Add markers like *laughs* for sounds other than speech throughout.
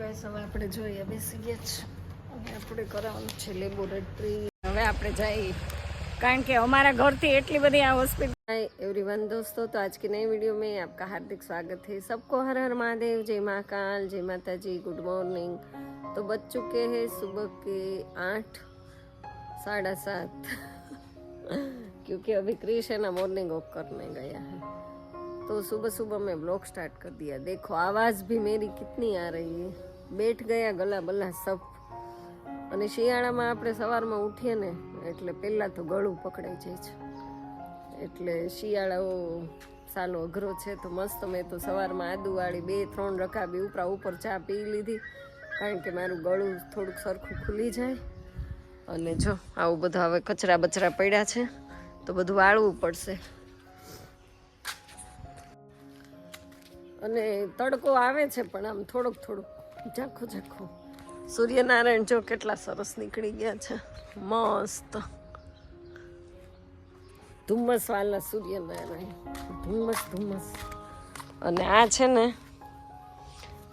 Guys, હવે આપણે જોઈએ બેસી ગયા છે આપણે કરાવવાનું છે લેબોરેટરી હવે આપણે કારણ કે એટલી બધી આ હોસ્પિટલ सबको हर हर महादेव जय महाकाल जय माता जी गुड मॉर्निंग तो बज चुके हैं सुबह के आठ साढ़ा सात क्योंकि अभी क्रिश है ना मॉर्निंग वॉक करने गया है तो सुबह सुबह मैं ब्लॉग स्टार्ट कर दिया देखो आवाज़ भी मेरी कितनी आ रही है બેઠ ગયા ગલા બલા સફ. અને શિયાળામાં આપણે સવારમાં ઉઠીએ ને, એટલે પહેલાં તો ગળું પકડાઈ જાય છે. એટલે શિયાળાઓ સાલો અઘરો છે તો મસ્ત મેં તો સવારમાં આદુવાળી બે, ત્રણ રકાબી ઉપરા ઉપર ચા પી લીધી. કારણ કે મારું ગળું થોડુંક સરખું ખુલી જાય. અને જો, આવું બધું હવે કચરા બચરા પડ્યા છે, તો બધું વાળવું પડશે. અને તડકો આવે છે પણ આમ થોડોક થોડોક. ઝાખો ઝાખો. સૂર્યનારાયણ જો કેટલા સરસ નીકળી ગયા છે. મસ્ત. ધુમ્મસ વાલા સૂર્યનારાયણ. ધુમ્મસ ધુમ્મસ. અને આ છે ને,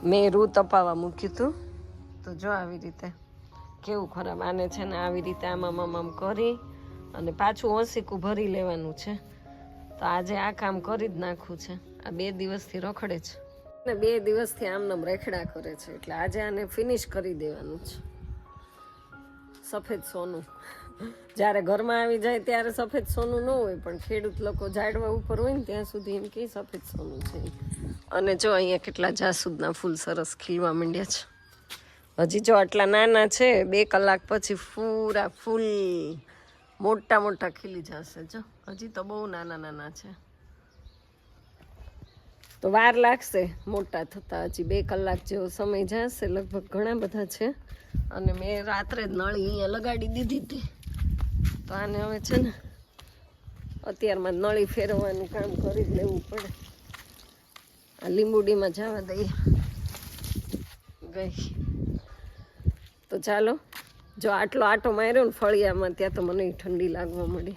મેં રૂ તપાવા મૂક્યું હતું. તો જો આવી રીતે કેવું ખરાબ આને છે ને આવી રીતે આમ આમ કરી અને પાછું ઓસીકું ભરી લેવાનું છે. તો આજે આ કામ કરી જ નાખવું છે. આ બે દિવસથી રખડે છે. ને બે દિવસથી આમનામ રેખડા કરે છે. એટલે આજે આને ફિનિશ કરી દેવાનું છે. સફેદ સોનું. જ્યારે ઘરમાં આવી જાય ત્યારે સફેદ સોનું ન હોય, પણ ખેડૂત લોકો ઝાડવા ઉપર હોય ને ત્યાં સુધી એમ કે સફેદ સોનું છે. અને જો અહીંયા કેટલા જાસૂદના ફૂલ સરસ ખીલવા માંડ્યા છે. હજી જો આટલા નાના છે, બે કલાક પછી પૂરા ફૂલ મોટા મોટા ખીલી જશે. જો, હજી તો બહુ નાના નાના છે. તો વાર લાગશે મોટા થતાં હજી બે કલાક જેવો સમય જશે, લગભગ ઘણા બધા છે. અને મેં રાત્રે જ નળી અહીંયા લગાડી દીધી હતી. તો આને હવે છે ને અત્યારમાં નળી ફેરવવાનું કામ કરી જ લેવું પડે. આ લીંબુડીમાં જવા દઈએ. ગઈ. તો ચાલો, જો આટલો આટો માર્યો ને ફળિયામાં, ત્યાં તો મને ઠંડી લાગવા મળી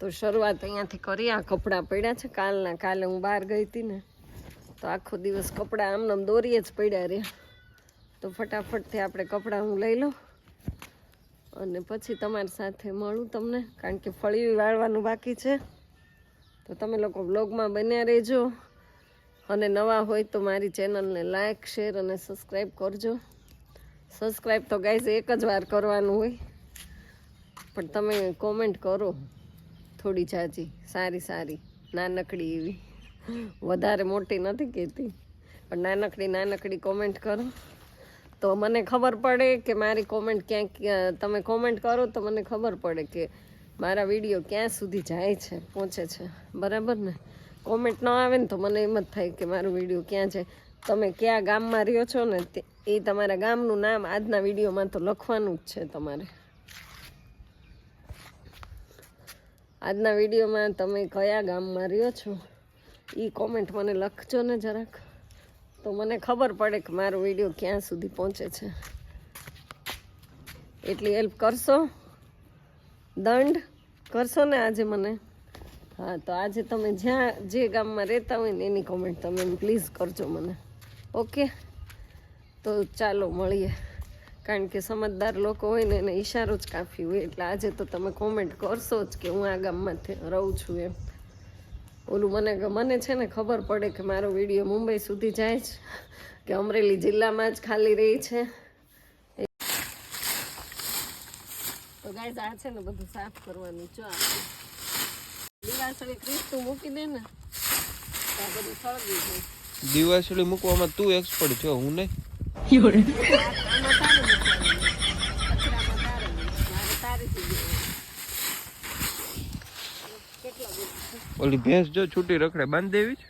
તો શરૂઆત અહીંયાથી કરી. આ કપડાં પડ્યા છે. કાલના કાલે હું બહાર ગઈ હતી ને તો આખો દિવસ કપડાં આમનામ દોરીએ જ પડ્યા રહ્યા. તો ફટાફટથી આપણે કપડાં હું લઈ લઉં અને પછી તમારી સાથે મળું તમને, કારણ કે ફળી વાળવાનું બાકી છે. તો તમે લોકો બ્લોગમાં બન્યા રહેજો અને નવા હોય તો મારી ચેનલને લાઇક શેર અને સબસ્ક્રાઈબ કરજો. સબસ્ક્રાઈબ તો ગાઈઝ એક જ વાર કરવાનું હોય, પણ તમે કોમેન્ટ કરો થોડી જાજી સારી સારી, નાનકડી એવી. વધારે મોટી નથી કહેતી પણ નાનકડી નાનકડી કોમેન્ટ કરો. તો મને ખબર પડે કે મારી કોમેન્ટ ક્યાંક, તમે કોમેન્ટ કરો તો મને ખબર પડે કે મારા વીડિયો ક્યાં સુધી જાય છે, પહોંચે છે. બરાબર ને? કોમેન્ટ ન આવે ને તો મને એમ જ થાય કે મારો વીડિયો ક્યાં છે. તમે કયા ગામમાં રહ્યો છો ને એ તમારા ગામનું નામ આજના વિડીયોમાં તો લખવાનું જ છે તમારે. આજના વિડીયોમાં તમે કયા ગામમાં રહ્યો છો? એ કોમેન્ટ મને લખજો ને જરાક. તો મને ખબર પડે કે મારો વીડિયો ક્યાં સુધી પહોંચે છે. એટલી હેલ્પ કરશો? દંડ કરશો ને આજે મને? હા, તો આજે તમે જ્યાં જે ગામમાં રહેતા હોય ને એની કોમેન્ટ તમે પ્લીઝ કરજો મને. ઓકે તો ચાલો મળીએ. કારણ કે સમજદાર લોકો હોય ને એને ઈશારો જ કાફી હોય. એટલે આજે તો તમે કોમેન્ટ કરશો જ કે હું આ ગામમાંથી રહું છું એમ. ઓલું મને મને છે ને ખબર પડે કે મારો વીડિયો મુંબઈ સુધી જાય છે કે અમરેલી જિલ્લામાં જ ખાલી રહી છે. તો ગાય આ છે ને બધું સાફ કરવાનું જો દિવાસળી ક્રિસ્તું મૂકી દે ને આ બધું સળગી જાય દિવાસળી મૂકવામાં તું એક્સપર્ટ છો હું નહીં આમાં તારે મૂકવાનું. કચરામાં તારે નહીં. મારે તારેથી દેવાનું. કેટલા બધું ઓલી ભેંસ જો છૂટી રખડે બાંધી દેવી છે?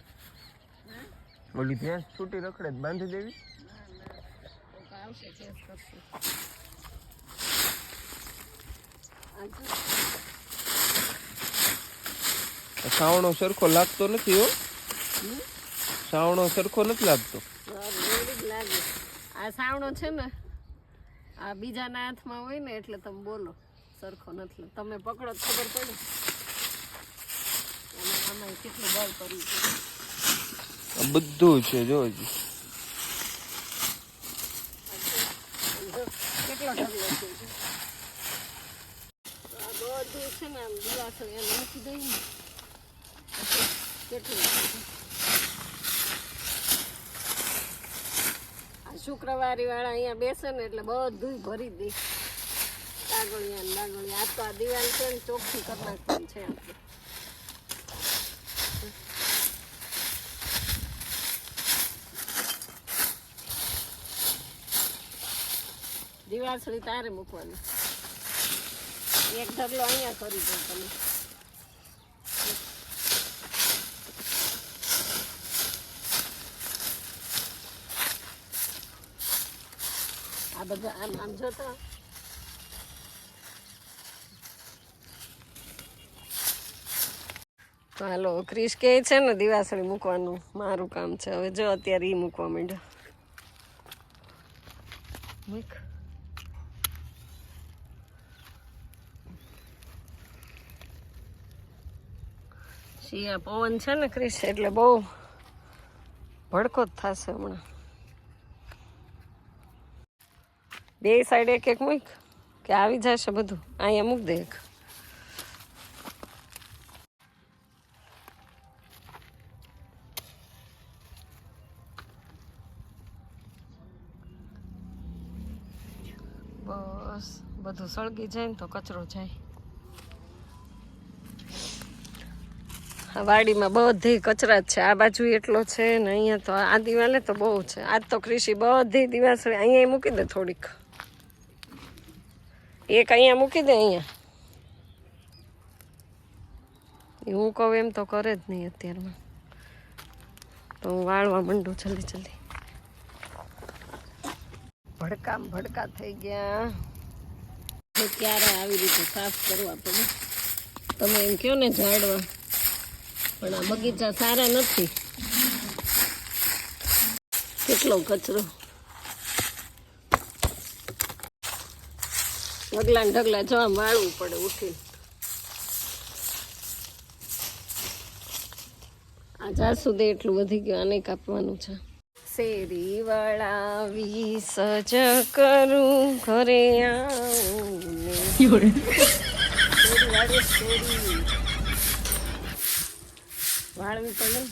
ઓલી ભેંસ છૂટી રખડે બાંધી દેવી. સાવણો સરખો લાગતો નથી હો. સાવણો સરખો નથી લાગતો. આ સાવણો છે ને આ બીજાના હાથમાં હોય ને એટલે તમે બોલો. સરખો નથી તમે પકડો ખબર પડે. આમાં કેટલું બળ કરવું છે? બધું છે જો હજી. ઢગલો આ બધું છે ને આમ દિવાસો એને મૂકી દઈએ ને. કેટલું શુક્રવારી વાળા અહીંયા બેસે ને એટલે બધું ભરી દે. કાગળિયા ને બાગળિયા આ તો આ દિવાલ છે ને ચોખ્ખી કરી નાખવાની છે આપણે. દિવાસળી તારે મૂકવાની. એક ઢગલો અહીંયા કરી દો તમે. આ બધા આમ આમ જોતો તો હાલો, ક્રિશ કે છે ને દિવાસળી મૂકવાનું મારું કામ છે. હવે જો અત્યારે એ મૂકવા માંડ્યો. મૂક. શિયા પવન છે ને ક્રિશ, એટલે બહુ ભડકો જ થશે હમણાં. બે સાઈડ એક એક મૂક, કે આવી જશે બધું. અહીંયા મૂક દે બસ, બધું સળગી જાય ને તો કચરો જાય. વાડીમાં બધી કચરા જ છે. આ બાજુ એટલો છે ને અહીંયા તો આ દિવાલે તો બહુ છે. આજ તો કૃષિ બધી દિવાસળી અહીંયા મૂકી દે થોડીક. એક અહીંયા મૂકી દે અહીંયા. હું કહું એમ તો કરે જ નહીં અત્યારમાં. તો હું વાળવા માંડું જલ્દી જલ્દી. ભડકા ભડકા થઈ ગયા. ક્યારે આવી રીતે સાફ કરવા પડે? તમે એમ કહો ને ઝાડવા? પણ આ બગીચા સારા નથી. કેટલો કચરો. ઢગલા ઢગલા જવા વાળવું પડે ઉઠીને. આ જ્યાં સુધી એટલું વધી ગયું આને કાપવાનું છે. શેરી વળાવી સજ કરું ઘરે આવું. વાળવી પડે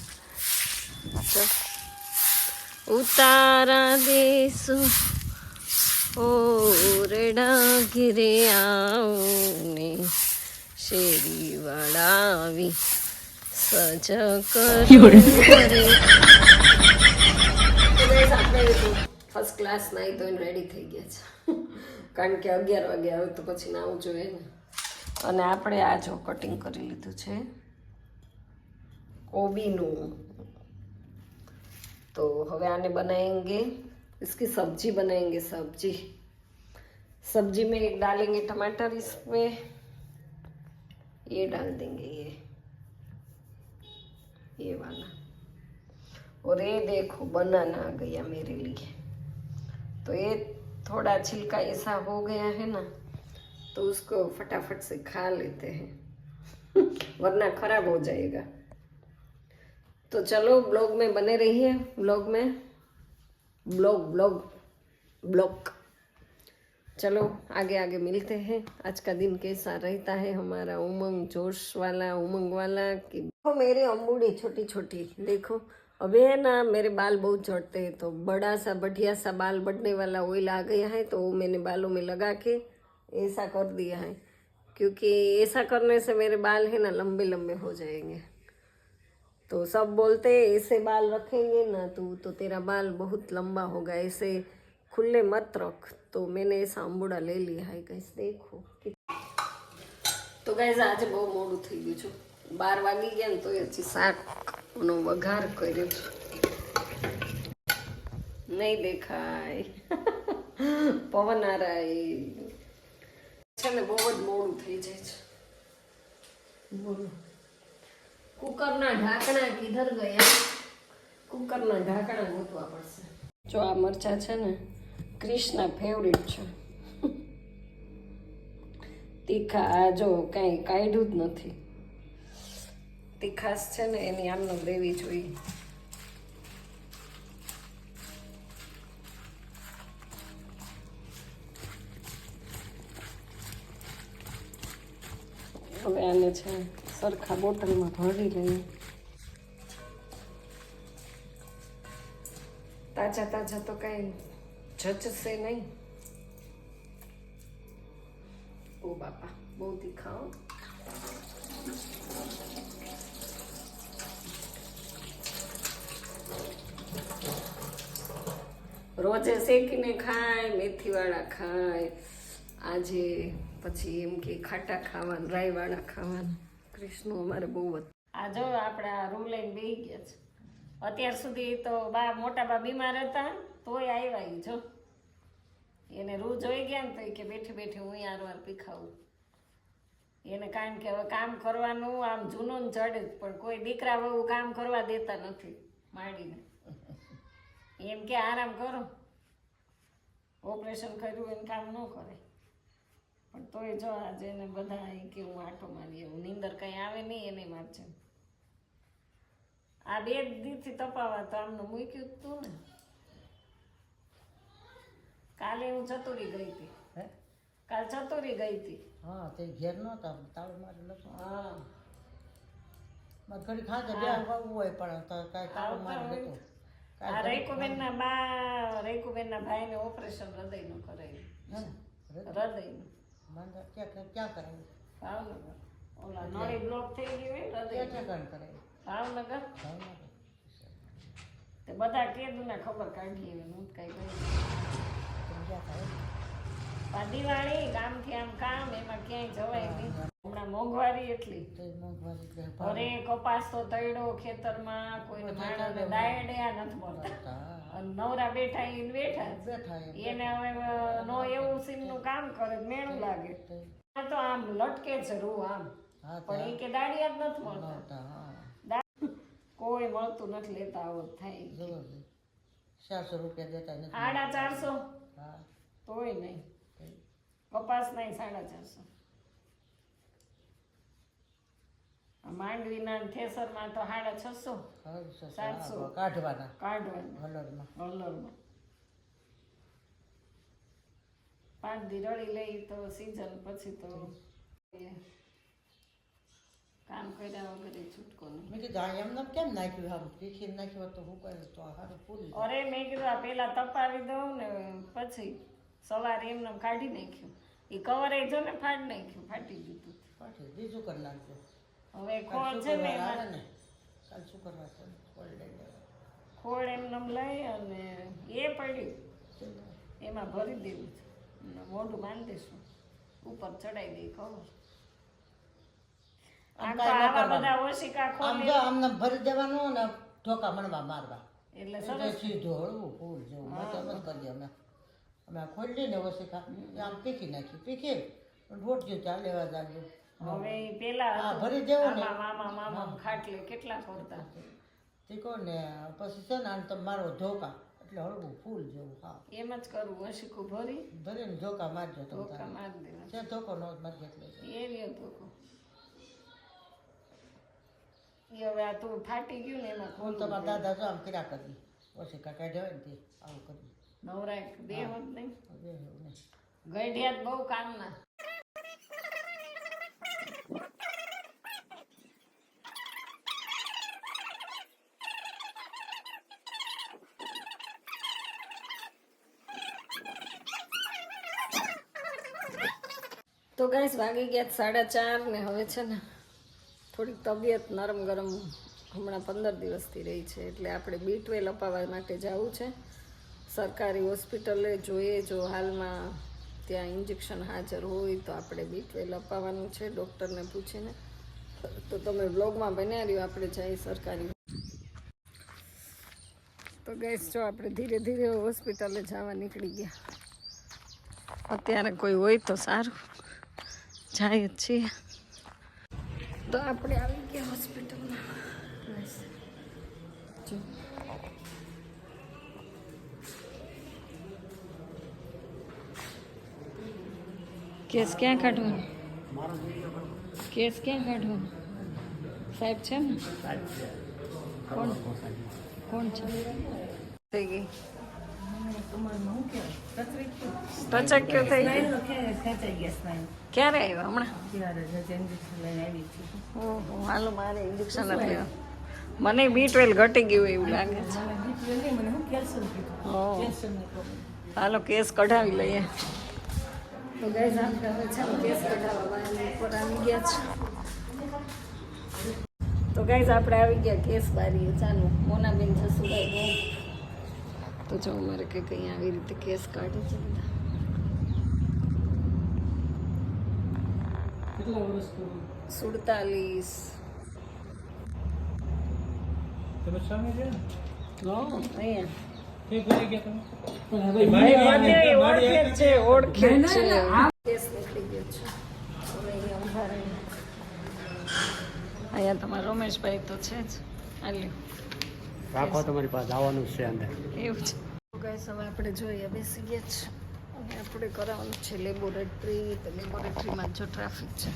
ઉતારા દેશું ઓરડા ઘેરે આવું ને શેરી વળાવી સજ ફર્સ્ટ ક્લાસ નાઈ તો રેડી થઈ ગયા છે. કારણ કે અગિયાર વાગે આવે તો પછી નાવું જોઈએ ને. અને આપણે આ જો કટિંગ કરી લીધું છે. ओबीनू तो हवे आने बनाएँगे। इसकी सब्ज़ी बनाएँगे, सब्ज़ी। सब्ज़ी में एक डालेंगे टमाटर इसमें। ये डाल देंगे ये। ये वाला। और ये देखो, बनाना आ गया मेरे लिए। तो ये थोड़ा छिलका ऐसा हो गया है ना तो उसको फटाफट से खा लेते हैं। *laughs* वरना खराब हो जाएगा। तो चलो, ब्लॉग में बने रहिए, ब्लॉग में। Blog blog blog. चलो, आगे आगे मिलते हैं। आज का दिन कैसा रहता है हमारा उमंग जोश वाला, उमंग वाला कि देखो मेरी अम्बूड़ी छोटी छोटी, देखो। अभी है ना, मेरे बाल बहुत झड़ते हैं तो बड़ा सा, बढ़िया सा बाल बढ़ने वाला ऑयल आ गया है तो वो मैंने बालों में लगा के ऐसा कर दिया है। क्योंकि ऐसा करने से मेरे बाल है ना, लंबे लंबे हो जाएँगे। तो सब बोलते हैं ऐसे बाल रखेंगे ना तू तो तेरा बाल बहुत लंबा होगा ऐसे खुले मत रख तो मैंने ऐसा अंबूड़ा ले लिया है गैस देखो તો ગાઈઝ આજે બહુ મોડું થઈ ગયું છે બાર વાગી ગયા ને તો હજી શાકનો વઘાર કર્યો છે નહીં દેખાય પવન આરાય છે ને બહુ જ મોડું થઈ જાય છે બોલો કુકરના ઢાંકણા કીધર ગયા. કુકરના ઢાંકણા ગોતવા પડશે. જો આ મરચા છે ને, ક્રિષ્ના ફેવરિટ છે. તીખા, આ જો કાંઈ કાઢ્યું જ નથી. તીખાસ છે ને, એની આમનો દેવી જોઈએ. હવે આને છે સરખા બોટલમાં ભરી લઈએ તાજા તાજા તો કઈ જચશે નહીં. ઓ બાપા, બહુ તીખાઓ. રોજે શેકીને ખાય, મેથીવાળા ખાય. આજે પછી એમ કે ખાટા ખાવાનું રાઈવાળા ખાવાનું. કૃષ્ણ અમારે બહુ આ જો આપણે આ રૂમ લઈને બેસી ગયા છે. અત્યાર સુધી તો બા મોટા બા બીમાર હતા, તોય આવ્યા એ જો. એને રૂ જોઈ ગયા ને તો કે બેઠે બેઠે હું યાર પીખાવું એને કારણ કે હવે કામ કરવાનું, આમ જૂનું જડે પણ કોઈ દીકરા બહુ કામ કરવા દેતા નથી માંડીને. એમ કે આરામ કરો. ઓપરેશન કર્યું એને કામ ન કરે. પણ તોય જો આજે એને બધા એ કે હું આટો મારી એવું નીંદર કંઈ આવે નહીં એને મારજે આ બે દીથી તપાવા તો આમનું મૂક્યું તું ને. કાલે હું ચતુરી ગઈ હતી. હે? કાલ ચતુરી ગઈ હતી. હા તે ઘેર નહોતા તાળું મારી લખો. હા. ઘડી ખાતે બે વાગવું હોય પણ કાંઈ તાળું મારી લખો આ રૈકુબેનના બા રૈકુબેનના ભાઈને ઓપરેશન હૃદયનું કરાયું. હૃદયનું. માંદા ક્યાં ક્યાં કરાવ્યું ભાવનગર. ઓલા નળી બ્લોક થઈ ગઈ હોય ને હૃદય ઠેકાણ ભાવનગર? ભાવનગર. તે બધા કેદુના ખબર કાઢી હવે હું કઈ કહી આ દિવાળી ગામથી આમ કામ એમાં ક્યાંય જવાય નહીં. હમણાં મોંઘવારી એટલી. તો મોંઘવારી અરે કપાસ તો તૈડો ખેતરમાં કોઈને માણસને દાયડ્યા નથી મળતા. નવરા બેઠા ઈને બેઠા. બેઠા એને હવે નો એવું સીમનું કામ કરે મેળું મેણું લાગે. તો આમ લટકે છે રૂ આમ પણ એ કે દાડિયા જ નથી મળતા. કોઈ મળતું નથી લેતા આવો થાય ચારસો રૂપિયા દેતા નથી. આડા ચારસો? તોય નહીં. કપાસ નહીં સાડા ચારસો આ માંડવીના ઠેસરમાં તો સાડા છસો. સાતસો. કાઢવાના. કાઢવાના. હલરમાં. હલરમાં. પાંચ દી રળી લઈ તો સીઝન પછી તો કામ કર્યા વગર છૂટકો નહીં. મેં કીધું આ એમને કેમ નાખ્યું આમ? તીખી નાખ્યું તો હું કરે તો હારું પૂરી અરે મેં કીધું પેલા તપાવી દઉં ને પછી સવારે એમને કાઢી નાખ્યું. એ કવરે જો ને ફાડી નાખ્યું ફાટી ગયું પાછી બીજું કરી નાખજો. હવે ખોળ છે ને કાલ શુક્રવાર છે ખોળ લઈ ખોળ એમ નમ લઈ અને એ પડ્યું. એમાં ભરી દેવું છે. અને મોઢું બાંધી દઈશું ઉપર ચડાવી દઈ ખબર આમ તો કાંઈ ન આવા બધા ઓશિકા ખોલી આમને ભરી દેવાનું ને ઠોકા મણવા મારવા. એટલે સરસ. સીધું હળવું ફૂલ જેવું મત જ કરીએ અમે. અમે ખોલી ને વસિકા આમ પીખી નાખી. પીખી. રોટલી ચા લેવા જાજો હવે પેલા ભરી દેવું ને. મામા મામા ખાટલે કેટલા ફરતા ઠીકો ને પછી છે ને આને તમે મારો ધોકા એટલે હળવું ફૂલ જેવું હા. એમ જ કરવું ઓશિકું ભરી. ભરીને ધોકા મારજો તમે ધોકા મારી દેવા છે ધોકો નો મારી એટલે એ રહ્યો ધોકો. એ હવે આ તું ફાટી ગયું ને એમાં ફોન તમારા દાદા જો આમ કર્યા કરી કાઢ્યા હોય ને તે આવું કરી. નવરાય બે હોત નહીં એવું નહીં. ગઈઢિયા બહુ કામના. તો ગાઈસ વાગી ગયા સાડા ચાર ને હવે છે ને થોડીક તબિયત નરમ ગરમ હમણાં પંદર દિવસથી રહી છે. એટલે આપણે બી ટ્વેલ અપાવવા માટે જવું છે. સરકારી હોસ્પિટલે જોઈએ જો હાલમાં ત્યાં ઇન્જેક્શન હાજર હોય તો આપણે બી ટ્વેલ અપાવવાનું છે ડૉક્ટરને પૂછીને. તો તમે બ્લોગમાં બન્યા રહ્યો આપણે જઈએ સરકારી. તો ગેસ જો આપણે ધીરે ધીરે હોસ્પિટલે જવા નીકળી ગયા. અત્યારે કોઈ હોય તો સારું. જાય જ છીએ તો આપણે આવી ગયા હોસ્પિટલમાં બસ. જો કેસ ક્યાં કાઢવાનું કેસ ક્યાં કાઢવાનું સાહેબ છે ને કોણ કોણ છે થઈ ગઈ ટચક્યો થઈ ક્યારે આવ્યો હમણાં? ઓહો હાલો મારે ઇન્જેક્શન જ મને બી ટ્વેલ્વ ઘટી ગયું એવું લાગે છે. હાલો કેસ કઢાવી લઈએ. તો ગાઈઝ આપણે હવે છે કેસ કઢાવવા ઉપર આવી ગયા છે. તો ગાઈઝ આપણે આવી ગયા કેસ બારીએ. ચાલો મોનાબેન જસુભાઈ બહુ તો જો અમારે કંઈક અહીંયા આવી રીતે કેસ કાઢે છે બધા સુડતાલીસ તમે સામે છે ને? હા અહીંયા તે ભરી ગયા તમે? બધે ઓળખે જ છે ઓળખે જ છે કેસ નીકળી ગયો છે હવે અહીંયા ઊભા રહીને. અહીંયા તમારા રમેશભાઈ તો છે જ આલ્યો રાખો તમારી પાસે આવવાનું છે અંદર. એવું છે. ગાઈસ હવે આપણે જોઈએ બેસી ગયા છે અને આપણે કરાવવાનું છે લેબોરેટરી તો લેબોરેટરીમાં જો ટ્રાફિક છે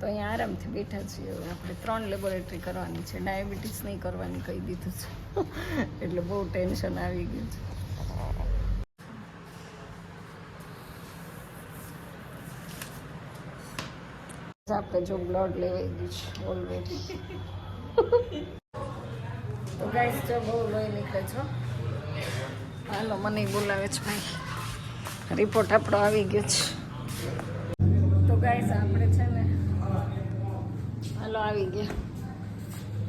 તો અહીંયા આરામથી બેઠા છીએ. હવે આપણે ત્રણ લેબોરેટરી કરવાની છે. ડાયાબિટીસ નહીં કરવાની કહી દીધું છે. એટલે બહુ ટેન્શન આવી ગયું છે. આપણે જો બ્લડ લેવાઈ ગયું છે ઓલરેડી તો ગાઈસ જો બહુ લોહી નીકળે છો હાલો, મને બોલાવે છે ભાઈ. રિપોર્ટ આપણો આવી ગયો છે. તો ગાઈસ આપણે છે ને, હાલો, આવી ગયા.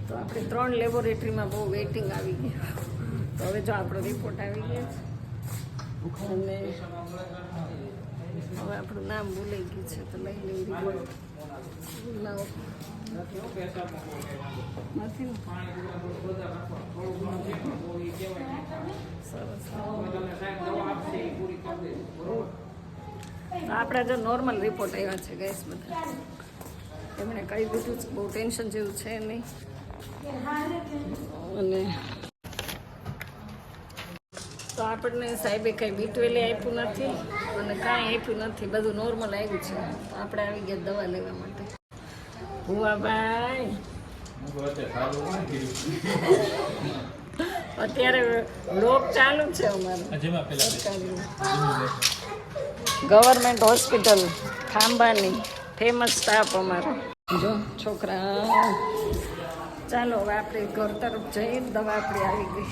તો આપણે ત્રણ લેબોરેટરીમાં બહુ વેઇટિંગ આવી ગયું તો હવે જો આપણો રિપોર્ટ આવી ગયો છે. અને હવે આપણું નામ ભૂલાઈ ગયું છે, તો લઈ લઈ રિપોર્ટ લાવો. નથી ને? સરસ તો આપણા જો નોર્મલ રિપોર્ટ આવ્યા છે ગેસ બધા. એમણે કહી દીધું છે બહુ ટેન્શન જેવું છે નહીં. અને તો આપણને સાહેબે કંઈ બીટવેલી આપ્યું નથી અને કાંઈ આપ્યું નથી, બધું નોર્મલ આવ્યું છે. આપણે આવી ગયા દવા લેવા માટે. ભુવાભાઈ અત્યારે લોક ચાલુ છે અમારે. ગવર્મેન્ટ હોસ્પિટલ ખાંભાની ફેમસ સ્ટાફ અમારો. જો છોકરા ચાલો હવે આપણે ઘર તરફ જઈએ દવા આપણી આવી ગઈ.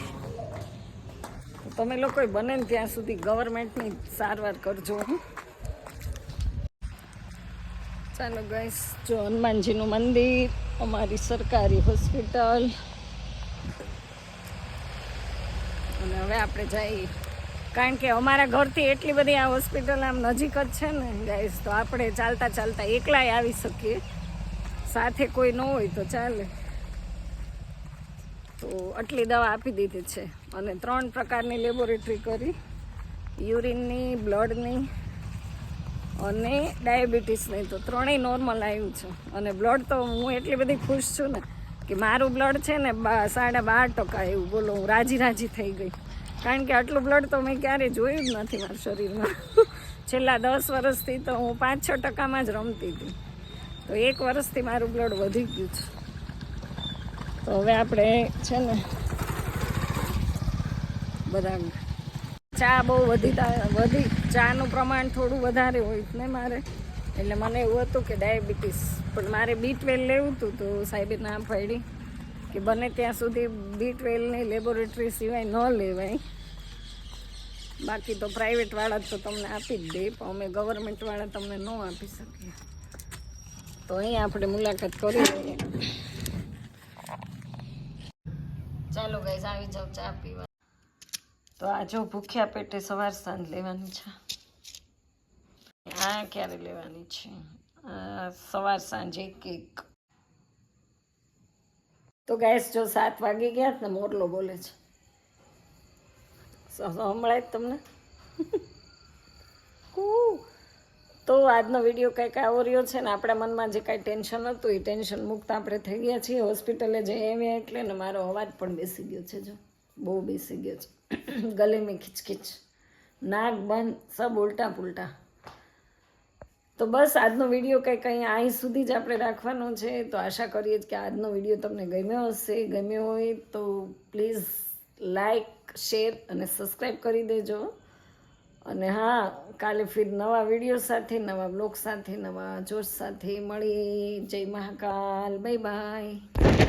તમે લોકોએ બને ત્યાં સુધી ગવર્મેન્ટની સારવાર કરજો હં. ચાલો ગાઈસ જો હનુમાનજીનું મંદિર, અમારી સરકારી હોસ્પિટલ. અને હવે આપણે જઈએ કારણ કે અમારા ઘરથી એટલી બધી આ હોસ્પિટલ આમ નજીક જ છે ને ગાઈસ તો આપણે ચાલતા ચાલતા એકલાય આવી શકીએ. સાથે કોઈ ન હોય તો ચાલે. તો આટલી દવા આપી દીધી છે. અને ત્રણ પ્રકારની લેબોરેટરી કરી. યુરિનની બ્લડની અને ડાયાબિટીસની તો ત્રણેય નોર્મલ આવ્યું છે. અને બ્લડ તો હું એટલી બધી ખુશ છું ને કે મારું બ્લડ છે ને સાડા બાર ટકા એવું બોલો, હું રાજી રાજી થઈ ગઈ. કારણ કે આટલું બ્લડ તો મેં ક્યારેય જોયું જ નથી મારા શરીરમાં. *laughs* છેલ્લા દસ વર્ષથી તો હું પાંચ છ ટકામાં જ રમતી હતી. તો એક વર્ષથી મારું બ્લડ વધી ગયું છે. તો હવે આપણે છે ને બધા ચા બહુ વધી વધી. ચાનું પ્રમાણ થોડું વધારે હોય ને મારે. એટલે મને એવું હતું કે ડાયાબિટીસ. પણ મારે બી ટ્વેલ લેવું હતું તો સાહેબે ના પાડી કે બને ત્યાં સુધી બી ટ્વેલની લેબોરેટરી સિવાય ન લેવાય. બાકી તો પ્રાઇવેટવાળા તો તમને આપી જ દે, પણ અમે ગવર્મેન્ટવાળા તમને ન આપી શકીએ. તો અહીંયા આપણે મુલાકાત કરી લઈએ. ચાલો ગઈ આવી જાવ ચા પીવા. તો આ જો ભૂખ્યા પેટે સવાર સાંજ લેવાની છે. આ ક્યારે લેવાની છે? સવાર સાંજ એક તો ગેસ જો સાત વાગી ગયા ને મોરલો બોલે છે. સંભળાય તમને. *laughs* તો આજનો વીડિયો કંઈક આવો રહ્યો છે ને આપણા મનમાં જે કાંઈ ટેન્શન હતું એ ટેન્શન મુક્ત આપણે થઈ ગયા છીએ. હોસ્પિટલે જઈ આવ્યા એટલે ને મારો અવાજ પણ બેસી ગયો છે જો. બહુ બેસી ગયો છે. ગલે મેં ખીચખીચ. નાક બંધ, સબ ઉલટા પુલટા. તો બસ આજનો વીડિયો કંઈક કંઈ અહીં સુધી જ આપણે રાખવાનો છે. તો આશા કરીએ કે આજનો વીડિયો તમને ગમ્યો હશે. ગમ્યો હોય તો પ્લીઝ લાઈક, શેર અને સબસ્ક્રાઈબ કરી દેજો. અને હા, કાલે ફિર નવા વીડિયો સાથે, નવા બ્લોગ સાથે, નવા જોશ સાથે મળી જય મહાકાલ. Bye bye.